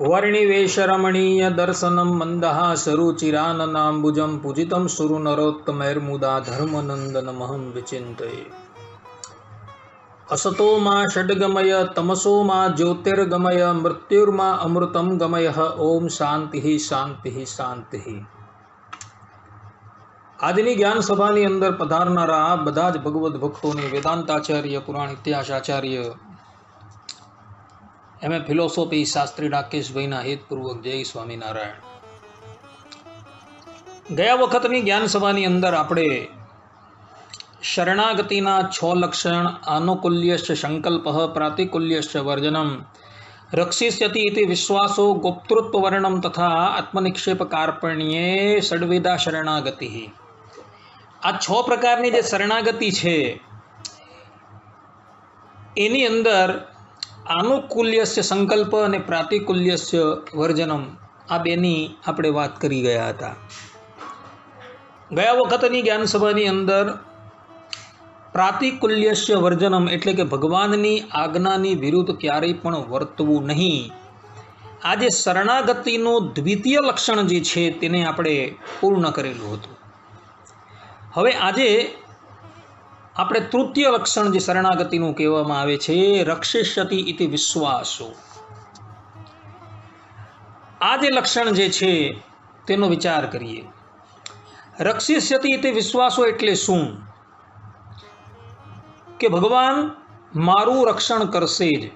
वर्णिवेशरमणीयदर्शनं मन्दहासरुचिराननाम्बुजं पूजितं सुरुनरोत्तमैर्मुदा धर्मनन्दनमहं विचिन्तये असतो मा षड्गमय तमसो मा ज्योतिर्गमय मृत्युर्मा अमृतं गमय ઓમ શાંતિ શાંતિ શાંતિ આજની જ્ઞાન સભાની અંદર પધારનારા બધા જ ભગવદ્ ભક્તોને વેદાંતાચાર્ય પુરાણ ઇતિહાસ આચાર્ય એમ એ ફિલોસોફી શાસ્ત્રી રાકેશભાઈના હેતપૂર્વક જય સ્વામિનારાયણ. ગયા વખતની જ્ઞાન સભાની અંદર આપણે શરણાગતિના છ લક્ષણ, આનુકૂલ્યશ્ચ સંકલ્પ, પ્રાતિકૂલ્યશ્ચ વર્જનમ રક્ષિષ્યતિ ઇતિ વિશ્વાસો ગોપ્તૃત્વવર્ણમ તથા આત્મનિક્ષેપ કાર્પણ્યે ષડવિધા શરણાગતિ. આ છ પ્રકારની જે શરણાગતિ છે, એની અંદર આનુકૂલ્યસ્ય સંકલ્પ અને પ્રાતિકૂલ્યસ્ય વર્જનમ. આ બેની આપણે વાત કરી ગયા હતા. ગયા વખતની જ્ઞાનસભાની અંદર પ્રાતિકૂલ્યસ્ય વર્જનમ એટલે કે ભગવાનની આજ્ઞાની વિરુદ્ધ ક્યારેય પણ વર્તવું નહીં. આજે શરણાગતિનું દ્વિતીય લક્ષણ જે છે, તેને આપણે પૂર્ણ કરેલું હતું. હવે આજે આપણે તૃતીય લક્ષણ જે શરણાગતિનું કહેવામાં આવે છે, રક્ષિષ્યતિ ઇતિ વિશ્વાસો. આ જે લક્ષણ જે છે, તેનો વિચાર કરીએ. રક્ષિષ્યતિ ઇતિ વિશ્વાસો એટલે શું? કે ભગવાન મારું રક્ષણ કરશે જ,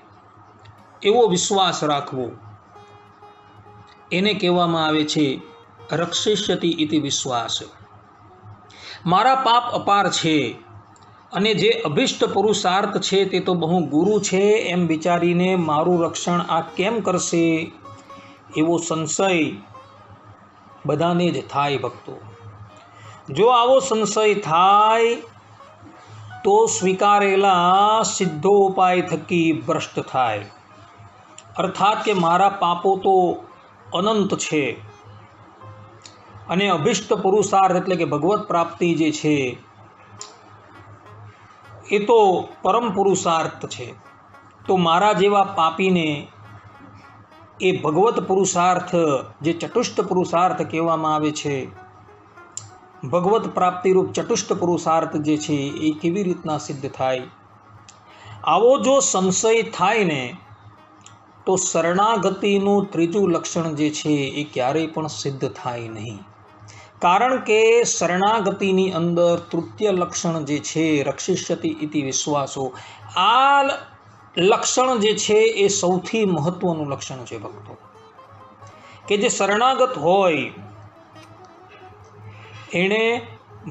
એવો વિશ્વાસ રાખવો. એને કહેવામાં આવે છે, રક્ષિષ્યતિ ઇતિ વિશ્વાસ. મારા પાપ અપાર છે અને જે અભિષ્ટ પુરુષાર્થ છે તે તો બહુ ગુરુ છે, એમ વિચારીને મારું રક્ષણ આ કેમ કરશે? એવો સંશય બધાને જ થાય ભક્તો. જો આવો સંશય થાય, તો સ્વીકારેલા સિદ્ધો ઉપાય થકી ભ્રષ્ટ થાય. અર્થાત કે મારા પાપો તો અનંત છે. અને અભિષ્ટ પુરુષાર્થ એટલે કે ભગવત પ્રાપ્તિ જે છે એ તો પરમ પુરુષાર્થ છે. તો મારા જેવા પાપીને એ ભગવત પુરુષાર્થ, જે ચતુષ્ટ પુરુષાર્થ કહેવામાં આવે છે, ભગવત પ્રાપ્તિરૂપ ચતુષ્ટ પુરુષાર્થ જે છે એ કેવી રીતના સિદ્ધ થાય? આવો જો સંશય થાય ને, તો શરણાગતિનું ત્રીજું લક્ષણ જે છે એ ક્યારેય પણ સિદ્ધ થાય નહીં. કારણ કે શરણાગતિની અંદર તૃતીય લક્ષણ જે છે, રક્ષિષ્યતિ ઇતિ વિશ્વાસો. આ લક્ષણ જે છે, એ સૌથી મહત્વનું લક્ષણ છે ભક્તો. કે જે શરણાગત હોય, એણે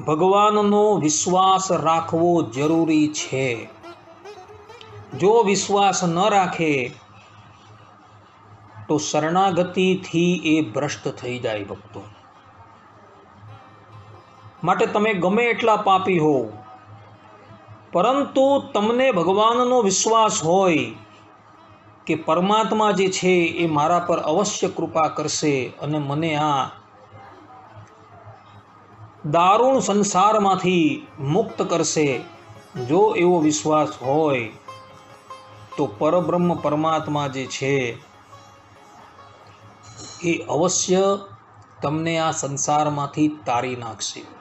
ભગવાનનો વિશ્વાસ રાખવો જરૂરી છે. જો વિશ્વાસ ન રાખે, તો શરણાગતિથી એ ભ્રષ્ટ થઈ જાય ભક્તો. માટે તમે ગમે એટલા પાપી હો પરંતુ તમને ભગવાનનો વિશ્વાસ હોય કે પરમાત્મા જે છે એ મારા પર અવશ્ય કૃપા કરશે અને મને આ દારૂણ સંસારમાંથી મુક્ત કરશે, જો એવો વિશ્વાસ હોય, તો પરબ્રહ્મ પરમાત્મા જે છે એ અવશ્ય તમને આ સંસારમાંથી તારી નાખશે.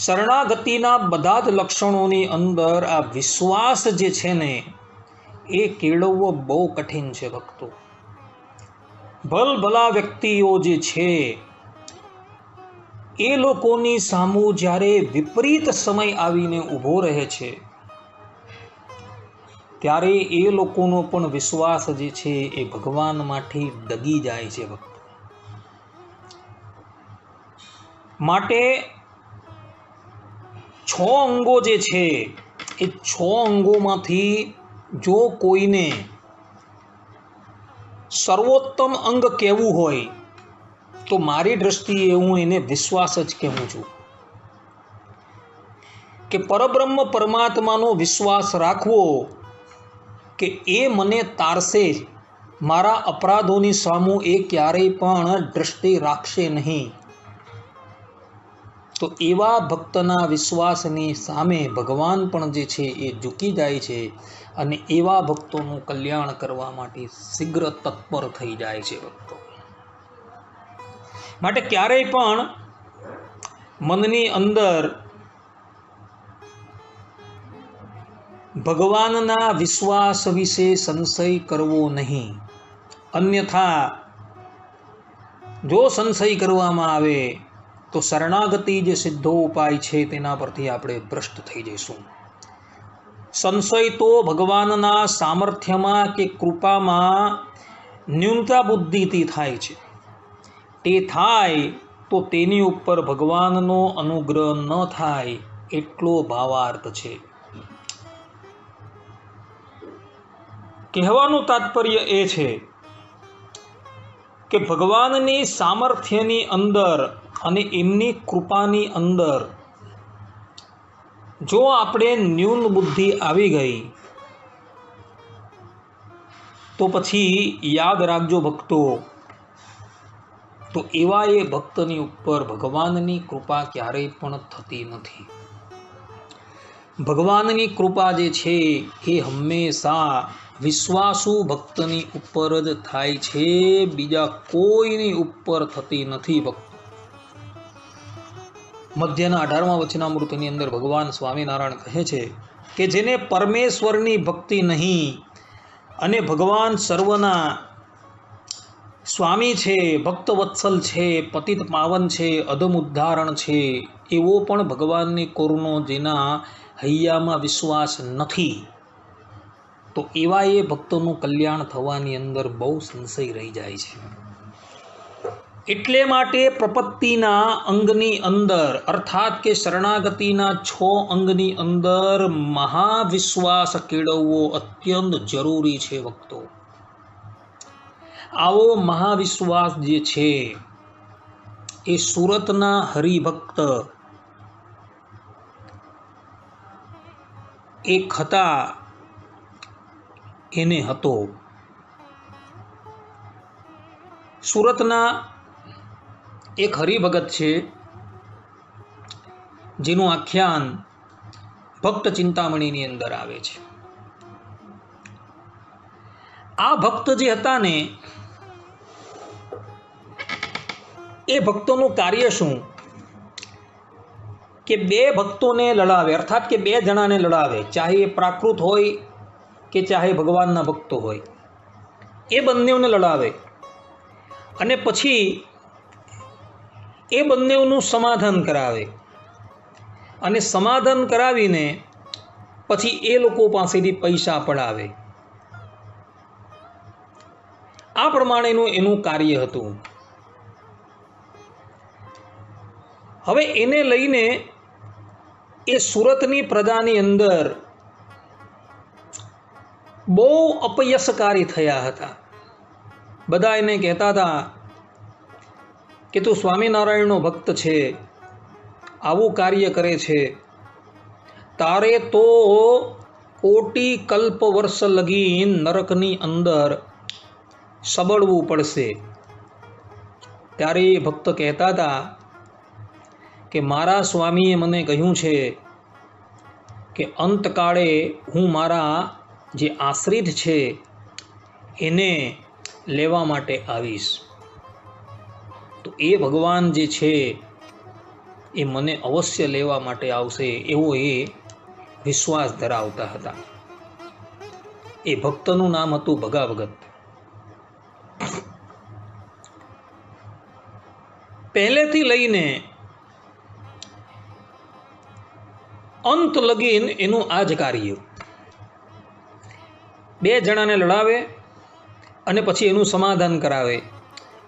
શરણાગતિના બધા જ લક્ષણોની અંદર આ વિશ્વાસ જે છે ને, એ કેળવવો બહુ કઠિન છે ભક્તો. ભલભલા વ્યક્તિઓ જે છે, એ લોકોની સામું જ્યારે વિપરીત સમય આવીને ઊભો રહે છે, ત્યારે એ લોકોનો પણ વિશ્વાસ જે છે, એ ભગવાનમાંથી ડગી જાય છે ભક્તો. માટે છ અંગો જે છે, એ છ અંગોમાંથી જો કોઈને સર્વોત્તમ અંગ કહેવું હોય, તો મારી દ્રષ્ટિએ હું એને વિશ્વાસ જ કહેવું છું. કે પરબ્રહ્મ પરમાત્માનો વિશ્વાસ રાખવો કે એ મને તારશે જ મારા અપરાધોની સામું એ ક્યારેય પણ દ્રષ્ટિ રાખશે નહીં. તો એવા ભક્તના વિશ્વાસની સામે ભગવાન પણ જે છે એ ઝૂકી જાય છે અને એવા ભક્તોનું કલ્યાણ કરવા માટે શીઘ્ર તત્પર થઈ જાય છે ભક્તો. માટે ક્યારેય પણ મનની અંદર ભગવાનના વિશ્વાસ વિશે સંશય કરવો નહીં. અન્યથા જો સંશય કરવામાં આવે તો શરણાગતિ જે સિદ્ધો ઉપાય છે તેના પરથી આપણે ભ્રષ્ટ થઈ જઈશું. સંશય તો ભગવાનના સામર્થ્યમાં કે કૃપામાં ન્યૂનતા બુદ્ધિથી થાય છે. તે થાય તો તેની ઉપર ભગવાનનો અનુગ્રહ ન થાય એટલો ભાવાર્થ છે. કહેવાનું તાત્પર્ય એ છે કે ભગવાનની સામર્થ્યની અંદર અને એમની કૃપાની અંદર જો આપણે ન્યૂન બુદ્ધિ આવી ગઈ, તો પછી યાદ રાખજો ભક્તો, તો એવા એ ભક્તની ઉપર ભગવાનની કૃપા ક્યારેય પણ થતી નથી. ભગવાનની કૃપા જે છે એ હંમેશા વિશ્વાસુ ભક્તની ઉપર જ થાય છે, બીજા કોઈની ઉપર થતી નથી ભક્ત. મધ્યના અઢારમા વચનામૃતની અંદર ભગવાન સ્વામિનારાયણ કહે છે કે જેને પરમેશ્વરની ભક્તિ નહીં અને ભગવાન સર્વના સ્વામી છે, ભક્તવત્સલ છે, પતિત પાવન છે અધમ ઉદ્ધારણ છે, એવો પણ ભગવાનની કોરનો જેના હૈયામાં વિશ્વાસ નથી. તો એવા એ ભક્તોનું કલ્યાણ થવાની અંદર બહુ સંશય રહી જાય છે. એટલે માટે પ્રપત્તિના અંગની અંદર, અર્થાત કે શરણાગતિના છ અંગની અંદર મહાવિશ્વાસ કેળવવો અત્યંત જરૂરી છે ભક્તો. આવો મહાવિશ્વાસ જે છે, એ સુરતના હરિભક્ત એક હતા, એને હતો. સુરતના એક હરિભગત છે, જેનું આખ્યાન ભક્ત ચિંતામણીની અંદર આવે છે. આ ભક્ત જે હતા ને, એ ભક્તોનું કાર્ય શું? કે બે ભક્તોને લડાવે, અર્થાત કે બે જણાને લડાવે, ચાહે એ પ્રાકૃત હોય કે ચાહે ભગવાનના ભક્તો હોય. એ બંનેઓને લડાવે. અને પછી એ બંનેઓનું સમાધાન કરાવે. અને સમાધાન કરાવીને પછી એ લોકો પાસેથી પૈસા પડાવે. આ પ્રમાણેનું એનું કાર્ય હતું. હવે એને લઈને એ સુરતની પ્રજાની અંદર બહુ અપયશકારી થયા હતા. બધા એને કહેતા હતા કે તું સ્વામિનારાયણનો ભક્ત છે, આવું કાર્ય કરે છે. તારે તો કોટી કલ્પ વર્ષ લગીન નરકની અંદર સબળવું પડશે. ત્યારે એ ભક્ત કહેતા હતા કે મારા સ્વામીએ મને કહ્યું છે કે અંતકાળે હું મારા જે આશ્રિત છે, એને લેવા માટે આવીશ. તો એ ભગવાન જે છે, એ મને અવશ્ય લેવા માટે આવશે એવો એ વિશ્વાસ ધરાવતા હતા. એ ભક્તનું નામ હતું ભગા ભગત પહેલેથી લઈને અંત લગીન એનું આ જ કાર્ય. બે જણાને લડાવે અને પછી એનું સમાધાન કરાવે.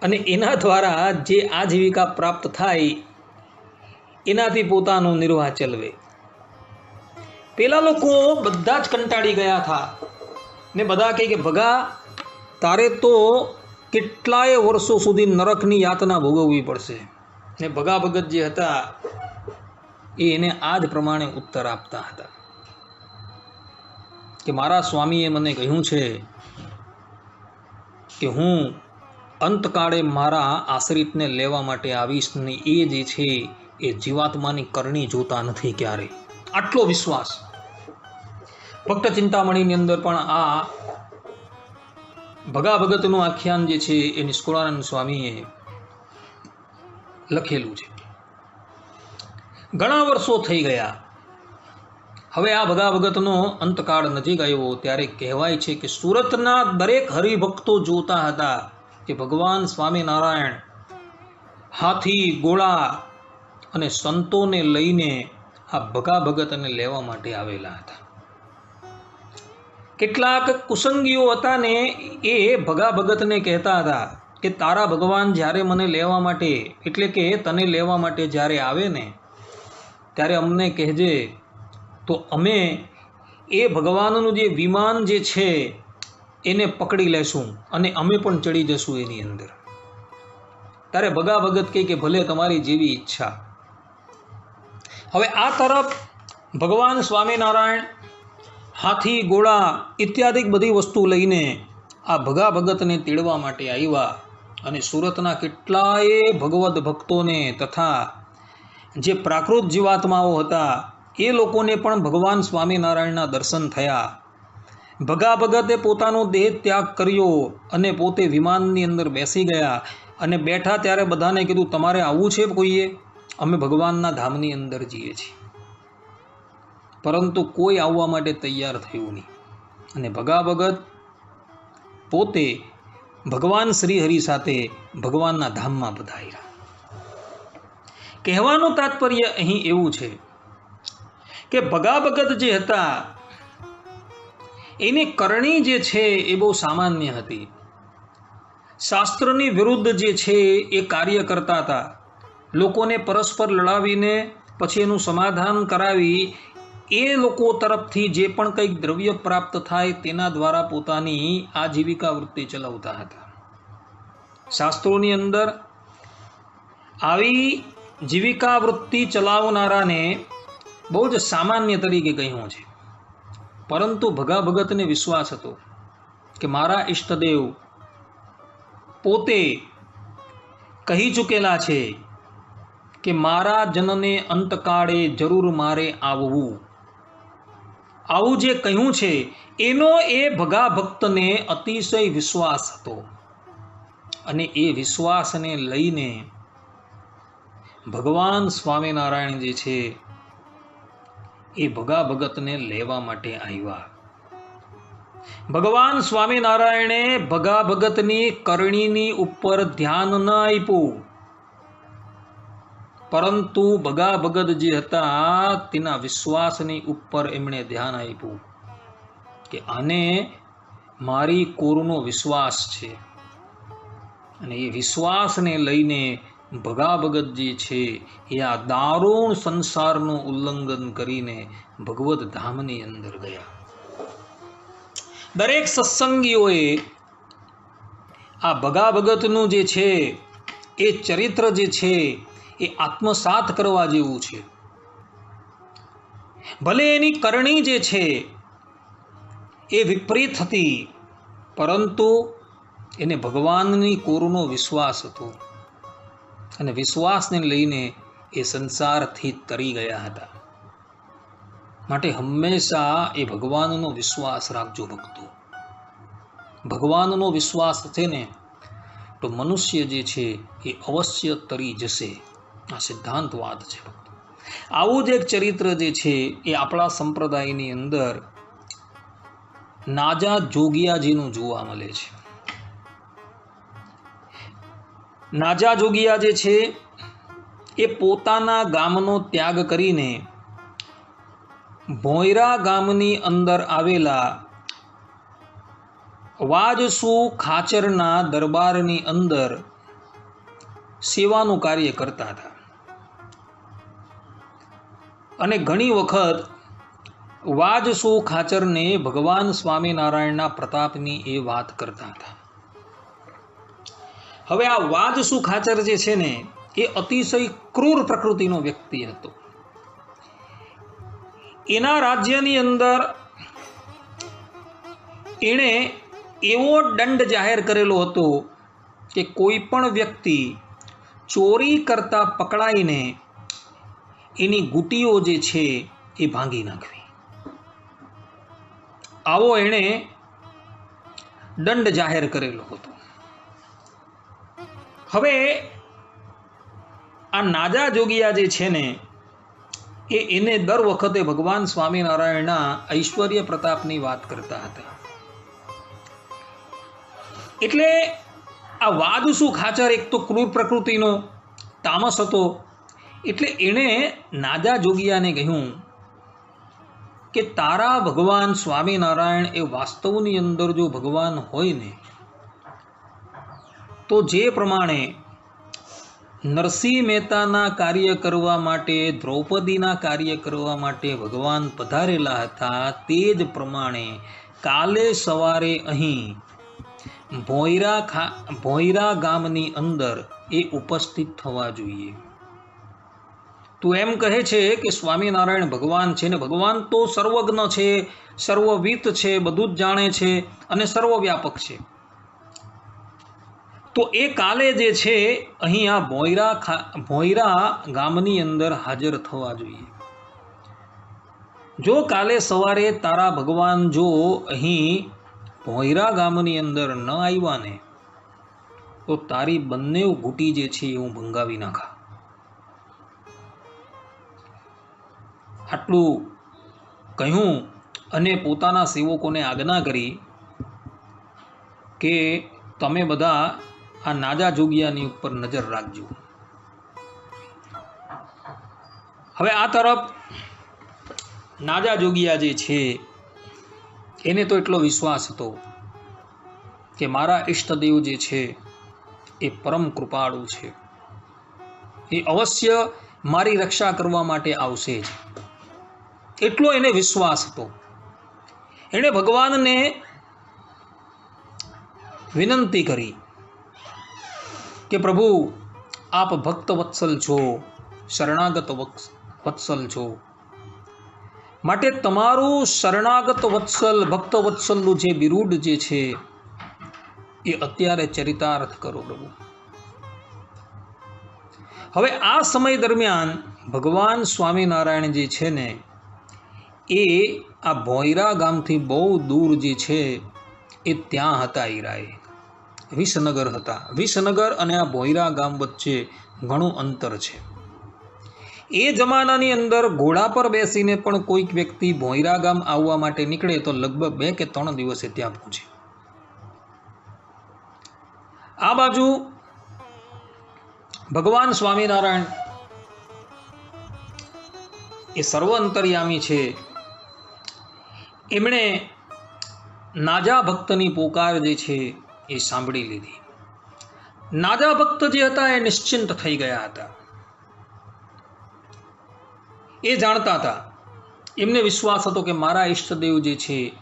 અને એના દ્વારા જે આજીવિકા પ્રાપ્ત થાય, એનાથી પોતાનો નિર્વાહ ચલવે. પેલા લોકો બધા જ કંટાળી ગયા હતા ને બધા કહે કે, ભગા, તારે તો કેટલાય વર્ષો સુધી નરકની યાતના ભોગવવી પડશે. ને ભગા ભગત જે હતા, એ એને આ જ પ્રમાણે ઉત્તર આપતા હતા. કે મારા સ્વામીએ મને કહ્યું છે કે હું અંતકાળે મારા આશ્રિતને લેવા માટે આવીશ ને એ જે છે એ જીવાત્માની કરણી જોતા નથી ક્યારે. આટલો વિશ્વાસ. ભક્ત ચિંતામણીની અંદર પણ આ ભગા ભગતનું આખ્યાન જે છે એ નિષ્કુળાનંદ સ્વામીએ લખેલું છે. ઘણા વર્ષો થઈ ગયા. હવે આ ભગા ભગતનો અંતકાળ નજીક આવ્યો ત્યારે કહેવાય છે કે સુરતના દરેક હરિભક્તો જોતા હતા. કે ભગવાન સ્વામિનારાયણ હાથી, ગોળા અને સંતોને લઈને આ ભગા ભગતને લેવા માટે આવેલા હતા. કેટલાક કુસંગીઓ હતા ને એ ભગા ભગતને કહેતા હતા કે, તારા ભગવાન જ્યારે મને લેવા માટે, એટલે કે તને લેવા માટે જ્યારે આવે ને, ત્યારે અમને કહેજે, તો અમે એ ભગવાનનું જે વિમાન જે છે એને પકડી લેશું અને અમે પણ ચડી જશું એની અંદર. ત્યારે ભગા ભગત કહે કે ભલે તમારી જેવી ઈચ્છા. હવે આ તરફ ભગવાન સ્વામિનારાયણ હાથી ગોળા ઇત્યાદિક બધી વસ્તુ લઈને આ ભગા ભગતને તેડવા માટે આવ્યા અને સુરતના કેટલાય ભગવદ ભક્તોને તથા જે પ્રાકૃત જીવાત્માઓ હતા, એ લોકોને પણ ભગવાન સ્વામિનારાયણના દર્શન થયા. ભગા ભગતે પોતાનો દેહ ત્યાગ કર્યો અને પોતે વિમાનની અંદર બેસી ગયા અને બેઠા ત્યારે બધાને કીધું, તમારે આવવું છે કોઈએ? અમે ભગવાનના ધામની અંદર જઈએ છીએ. પરંતુ કોઈ આવવા માટે તૈયાર થયું નહીં. અને ભગા ભગત પોતે ભગવાન શ્રીહરિ સાથે ભગવાનના ધામમાં બધાયા કહેવાનું તાત્પર્ય અહીં એવું છે કે ભગા ભગત જે હતા એની કરણી જે છે એ બહુ સામાન્ય હતી. શાસ્ત્રની વિરુદ્ધ જે છે એ કાર્ય કરતા હતા. લોકોને પરસ્પર લડાવીને પછી એનું સમાધાન કરાવી એ લોકો તરફથી જે પણ કંઈક દ્રવ્ય પ્રાપ્ત થાય તેના દ્વારા પોતાની આજીવિકા વૃત્તિ ચલાવતા હતા. શાસ્ત્રોની અંદર આવી જીવિકા વૃત્તિ ચલાવનારાને બહુ જ સામાન્ય તરીકે કહ્યું છે. પરંતુ ભગા ભગતને વિશ્વાસ હતો કે મારા ઈષ્ટદેવ પોતે કહી ચૂકેલા છે કે મારા જનને અંતકાળે જરૂર મારે આવવું. આવું જે કહ્યું છે, એનો એ ભગા ભક્તને અતિશય વિશ્વાસ હતો. અને એ વિશ્વાસને લઈને ભગવાન સ્વામિનારાયણ જે છે એ ભગા ભગતને લેવા માટે આવ્યા. ભગવાન સ્વામિનારાયણે ભગા ભગતની કરણીની ઉપર ધ્યાન ન આપ્યું. પરંતુ ભગા ભગત જે હતા, તેના વિશ્વાસની ઉપર એમણે ધ્યાન આપ્યું કે આને મારી કોરનો વિશ્વાસ છે. અને એ વિશ્વાસને લઈને ભગા ભગત જે છે. એ આ દારૂણ સંસારનું ઉલ્લંઘન કરીને ભગવત ધામની અંદર ગયા. દરેક સત્સંગીઓએ આ ભગાભગતનું જે છે, એ ચરિત્ર જે છે, એ આત્મસાત કરવા જેવું છે. ભલે એની કરણી જે છે, એ વિપરીત હતી, પરંતુ એને ભગવાનની કોરનો વિશ્વાસ હતો. અને વિશ્વાસને લઈને એ સંસારથી તરી ગયા હતા. માટે હંમેશા એ ભગવાનનો વિશ્વાસ રાખજો ભક્તો. ભગવાનનો વિશ્વાસ છે ને, તો મનુષ્ય જે છે એ અવશ્ય તરી જશે. આ સિદ્ધાંતવાદ છે ભક્તો. આવું જ એક ચરિત્ર જે છે એ આપણા સંપ્રદાયની અંદર નાજા જોગિયાજીનું જોવા મળે છે. નાજા જોગિયા જે છે, એ પોતાના ગામનો ત્યાગ કરીને ભોયરા ગામની અંદર આવેલા વાજસુ ખાચરના દરબારની અંદર સેવાનું કાર્ય કરતા હતા. અને ઘણી વખત વાજસુ ખાચરને ભગવાન સ્વામિનારાયણના પ્રતાપની એ વાત કરતા હતા. હવે આ વાજસુ ખાચર જે છે ને, એ અતિશય ક્રૂર પ્રકૃતિનો વ્યક્તિ હતો. એના રાજ્યની અંદર એણે એવો દંડ જાહેર કરેલો હતો કે કોઈ પણ વ્યક્તિ ચોરી કરતા પકડાઈને એની ગુટીઓ જે છે એ ભાંગી નાખવી. આવો એણે દંડ જાહેર કરેલો હતો. હવે આ નાજા જોગિયા જે છે ને, એ એને દર વખતે ભગવાન સ્વામિનારાયણના ઐશ્વર્ય પ્રતાપની વાત કરતા હતા. એટલે આ વાદ શું ખાચર એક તો ક્રૂર પ્રકૃતિનો, તામસ હતો. એટલે એણે નાજા જોગિયાને કહ્યું કે તારા ભગવાન સ્વામિનારાયણ એ વાસ્તવની અંદર જો ભગવાન હોય ને તો જે પ્રમાણે નરસિંહ મહેતાના કાર્ય કરવા માટે, દ્રૌપદીના કાર્ય કરવા માટે ભગવાન પધારેલા હતા, તે જ પ્રમાણે કાલે સવારે અહીં ભોયરા ખા, ભોયરા ગામની અંદર એ ઉપસ્થિત થવા જોઈએ. તું એમ કહે છે કે સ્વામિનારાયણ ભગવાન છે ને ભગવાન તો સર્વજ્ઞ છે, સર્વવિત છે, બધું જ જાણે છે અને સર્વવ્યાપક છે. તો એ કાલે જે છે, અહીં આ ભોયરા ભોયરા ગામની અંદર હાજર થવા જોઈએ. જો કાલે સવારે તારા ભગવાન જો અહીં ભોયરા ગામની અંદર ન આવ્યા ને, તો તારી બંને ઘૂંટી જે છે એ હું ભંગાવી નાખા. આટલું કહ્યું અને પોતાના સેવકોને આજ્ઞા કરી કે તમે બધા આ નાજા જોગિયાની ઉપર નજર રાખજો. હવે આ તરફ નાજા જોગિયા જે છે, એને તો એટલો વિશ્વાસ હતો કે મારા ઈષ્ટદેવ જે છે, એ પરમ કૃપાળુ છે. એ અવશ્ય મારી રક્ષા કરવા માટે આવશે જ. એટલો એને વિશ્વાસ હતો. એણે ભગવાનને વિનંતી કરી. કે પ્રભુ, આપ ભક્ત વત્સલ છો, શરણાગત વત્સ- વત્સલ છો. માટે તમારું શરણાગત વત્સલ, ભક્ત વત્સલનું જે બિરુડ જે છે, એ અત્યારે ચરિતાર્થ કરો પ્રભુ. હવે આ સમય દરમિયાન ભગવાન સ્વામિનારાયણ જે છે ને, એ આ ભોયરા ગામથી બહુ દૂર જે છે, એ ત્યાં હતા ઈરાએ. વિસનગર હતા. વિસનગર અને આ ભોયરા ગામ વચ્ચે ઘણું અંતર છે. એ જમાનાની અંદર ઘોડા પર બેસીને પણ કોઈક વ્યક્તિ ભોયરા ગામ આવવા માટે નીકળે તો લગભગ બે કે ત્રણ દિવસે ત્યાં પહોંચે આ બાજુ ભગવાન સ્વામિનારાયણ એ સર્વ અંતર્યામી છે. એમણે નાજા ભક્તની પોકાર જે છે એ સાંભળી લીધી. નાદા ભક્ત જે હતા એ નિશ્ચિંત થઈ ગયા હતા. એ જાણતા હતા, એમને વિશ્વાસ હતો કે મારા ઈષ્ટદેવ જે છે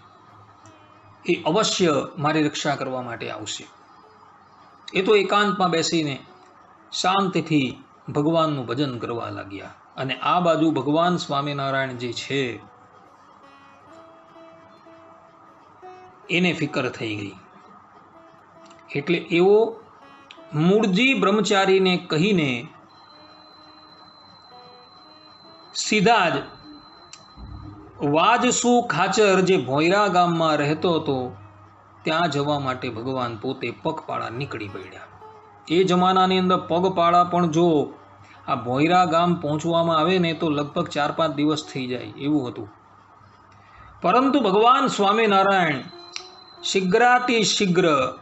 એ અવશ્ય મારી રક્ષા કરવા માટે આવશે. એ તો એકાંતમાં બેસીને શાંતિથી ભગવાનનું ભજન કરવા લાગ્યા અને આ બાજુ ભગવાન સ્વામિનારાયણ જે છે, એને ફિકર થઈ ગઈ. એટલે એવો મૂળજી બ્રહ્મચારીને કહીને સીધા જ વાજસુ ખાચર જે ભોયરા ગામમાં રહેતો હતો, ત્યાં જવા માટે ભગવાન પોતે પગપાળા નીકળી પડ્યા. એ જમાનાની અંદર પગપાળા પણ જો આ ભોયરા ગામ પહોંચવામાં આવે ને તો લગભગ ચાર પાંચ દિવસ થઈ જાય એવું હતું. પરંતુ ભગવાન સ્વામિનારાયણ શીઘ્રાતિ શીઘ્ર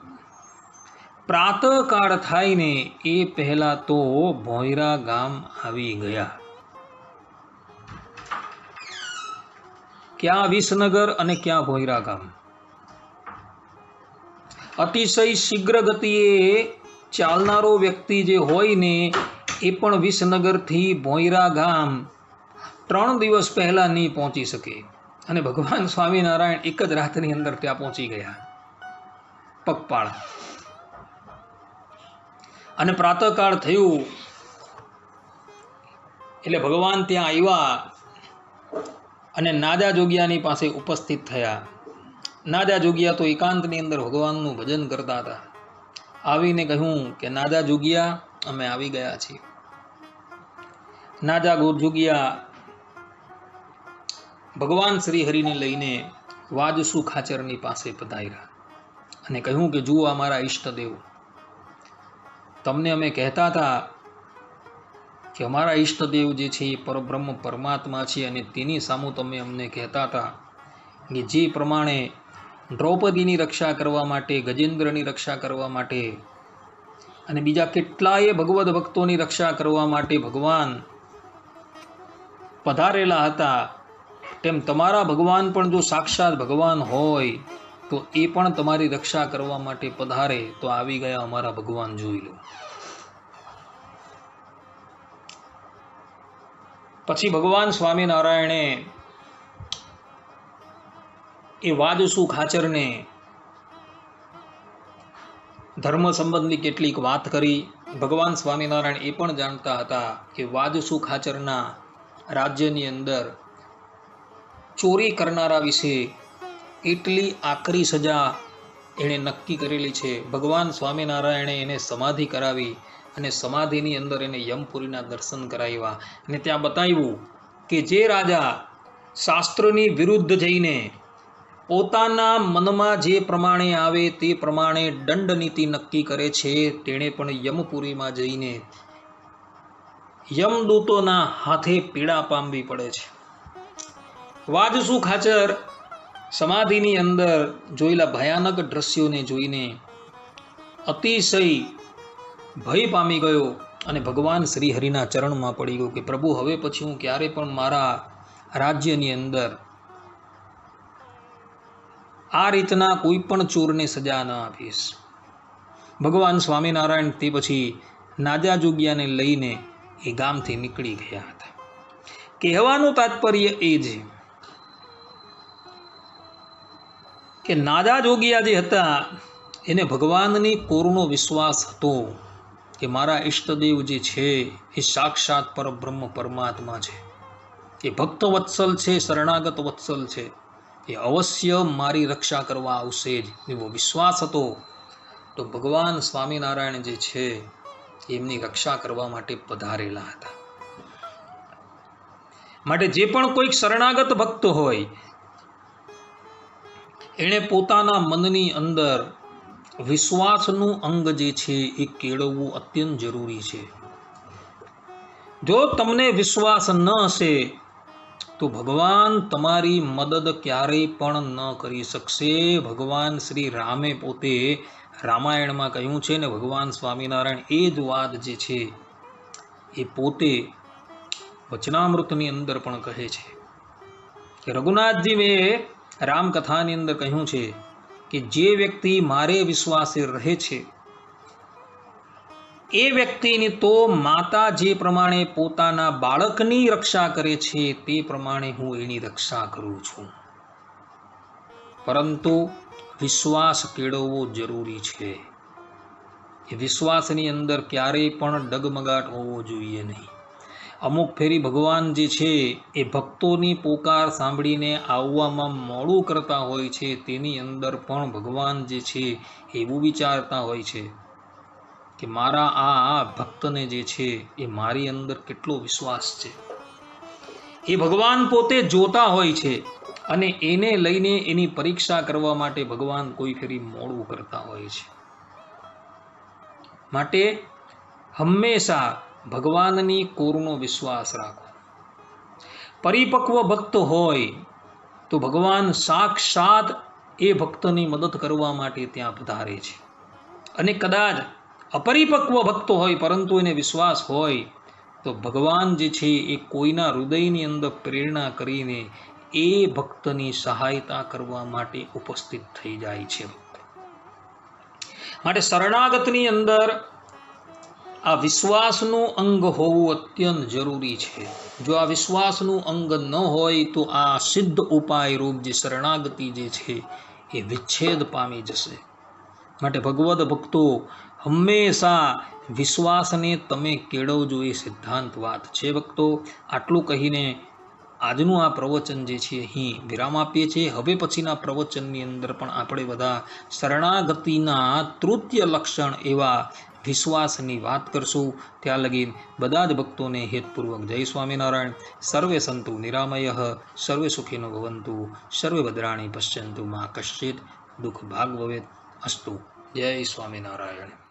પ્રાતકાળ થાયને એ પહેલાં તો ભોયરા ગામ આવી ગયા. ક્યાં વિસનગર અને ક્યાં ભોયરા ગામ? અતિશય શીઘ્ર ગતિએ ચાલનારો વ્યક્તિ જે હોય ને, એ પણ વિસનગરથી ભોયરા ગામ ત્રણ દિવસ પહેલાં નહીં પહોંચી શકે. અને ભગવાન સ્વામિનારાયણ એક જ રાતની અંદર ત્યાં પહોંચી ગયા. પગપાળા. અને પ્રાતઃકાળ થયું. એટલે ભગવાન ત્યાં આવ્યા અને નાદા જોગિયાની પાસે ઉપસ્થિત થયા. નાદા જોગિયા તો એકાંતની અંદર ભગવાનનું ભજન કરતા હતા. આવીને કહ્યું કે, નાદા જોગિયા, અમે આવી ગયા છીએ. નાદા ગોરજુગિયા ભગવાન શ્રી હરિને લઈને વાજસુ ખાચરની પાસે પધાર્યા અને કહ્યું કે, જુઓ અમારા ઈષ્ટદેવ. તમને અમે કહેતા હતા કે અમારા ઈષ્ટદેવ જે છે એ પરબ્રહ્મ પરમાત્મા છે અને તેની સામું તમે અમને કહેતા હતા કે જે પ્રમાણે દ્રૌપદીની રક્ષા કરવા માટે, ગજેન્દ્રની રક્ષા કરવા માટે અને બીજા કેટલાય ભગવદ ભક્તોની રક્ષા કરવા માટે ભગવાન પધારેલા હતા, તેમ તમારા ભગવાન પણ જો સાક્ષાત ભગવાન હોય તો એ પણ તમારી રક્ષા કરવા માટે પધારે તો આવી ગયા અમારા ભગવાન જોઈ લો. પછી ભગવાન સ્વામિનારાયણે એ વાદસુ ખાચરને ધર્મ સંબંધી કેટલીક વાત કરી. ભગવાન સ્વામિનારાયણ એ પણ જાણતા હતા કે વાદસુ ખાચરના રાજ્યની અંદર ચોરી કરનારા વિશે એટલી આકરી સજા એણે નક્કી કરેલી છે. ભગવાન સ્વામિનારાયણે એને સમાધિ કરાવી અને સમાધિની અંદર એને યમપુરીના દર્શન કરાવ્યા. અને ત્યાં બતાવ્યું કે જે રાજા શાસ્ત્રની વિરુદ્ધ જઈને પોતાના મનમાં જે પ્રમાણે આવે તે પ્રમાણે દંડ નીતિ નક્કી કરે છે, તેણે પણ યમપુરીમાં જઈને યમદૂતોના હાથે પીડા પામવી પડે છે. વાજસુ ખાચર સમાધિની અંદર જોયેલા ભયાનક દ્રશ્યોને જોઈને અતિશય ભય પામી ગયો અને ભગવાન શ્રી હરિના ચરણમાં પડી ગયો કે, પ્રભુ, હવે પછી હું ક્યારે પણ મારા રાજ્યની અંદર આ રીતના કોઈ પણ ચોરને સજા ન આપીશ. ભગવાન સ્વામિનારાયણ તે પછી નાજા જોગ્યાને લઈને એ ગામથી નીકળી ગયા હતા. કહેવાનું તાત્પર્ય એ છે કે નાદા જોગિયા જે હતા, એને ભગવાનની કોરનો વિશ્વાસ હતો કે મારા ઈષ્ટદેવ જે છે, એ સાક્ષાત પરબ્રહ્મ પરમાત્મા છે. એ ભક્ત વત્સલ છે, શરણાગત વત્સલ છે. એ અવશ્ય મારી રક્ષા કરવા આવશે જ એવો વિશ્વાસ હતો. તો ભગવાન સ્વામિનારાયણ જે છે, એમની રક્ષા કરવા માટે પધારેલા હતા. માટે જે પણ કોઈક શરણાગત ભક્ત હોય એણે પોતાના મનની અંદર વિશ્વાસનું અંગ જે છે એ કેળવવું અત્યંત જરૂરી છે. જો તમને વિશ્વાસ ન હશે, તો ભગવાન તમારી મદદ ક્યારેય પણ ન કરી શકશે. ભગવાન શ્રી રામે પોતે રામાયણમાં કહ્યું છે ને, ભગવાન સ્વામિનારાયણ એ જ વાત જે છે એ પોતે વચનામૃતની અંદર પણ કહે છે કે રઘુનાથજી મેં રામકથાની અંદર કહ્યું છે કે જે વ્યક્તિ મારે વિશ્વાસે રહે છે, એ વ્યક્તિની તો માતા જે પ્રમાણે પોતાના બાળકની રક્ષા કરે છે, તે પ્રમાણે હું એની રક્ષા કરું છું. પરંતુ વિશ્વાસ કેળવવો જરૂરી છે. એ વિશ્વાસની અંદર ક્યારેય પણ ડગમગાટ હોવો જોઈએ નહીં. અમુક ફેરી ભગવાન જે છે, એ ભક્તોની પોકાર સાંભળીને આવવામાં મોડું કરતા હોય છે, તેની અંદર પણ ભગવાન જે છે, એવું વિચારતા હોય છે કે મારા આ ભક્તને જે છે, એ મારી અંદર કેટલો વિશ્વાસ છે. એ ભગવાન પોતે જોતા હોય છે અને એને લઈને એની પરીક્ષા કરવા માટે ભગવાન કોઈ ફેરી મોડું કરતા હોય છે. માટે હંમેશા ભગવાનની કોરનો વિશ્વાસ રાખો. પરિપક્વ ભક્ત હોય તો ભગવાન સાક્ષાત એ ભક્તની મદદ કરવા માટે ત્યાં પધારે છે. અને કદાચ અપરિપક્વ ભક્ત હોય પરંતુ એને વિશ્વાસ હોય, તો ભગવાન જે છે એ કોઈના હૃદયની અંદર પ્રેરણા કરીને એ ભક્તની સહાયતા કરવા માટે ઉપસ્થિત થઈ જાય છે. માટે શરણાગતની અંદર આ વિશ્વાસનું અંગ હોવું અત્યંત જરૂરી છે. જો આ વિશ્વાસનું અંગ ન હોય તો આ સિદ્ધ ઉપાય રૂપ જે શરણાગતિ જે છે એ વિચ્છેદ પામી જશે. માટે ભગવદ ભક્તો, હંમેશા વિશ્વાસને તમે કેળવજો એ સિદ્ધાંત વાત છે ભક્તો. આટલું કહીને આજનું આ પ્રવચન જે છે અહીં વિરામ આપીએ છીએ. હવે પછીના પ્રવચનની અંદર પણ આપણે બધા શરણાગતિના તૃતીય લક્ષણ એવા વિશ્વાસની વાત કરશું. ત્યાં લગી બધા જ ભક્તોને હેતપૂર્વક જય સ્વામિનારાયણ. સર્વે સંતુ નિરામય, સર્વે સુખીનો ભવંતુ, સર્વે ભદ્રાણી પશ્યંતુ માં કશ્ચિત દુઃખ ભાગ ભવેત. અસ્તુ. જય સ્વામિનારાયણ.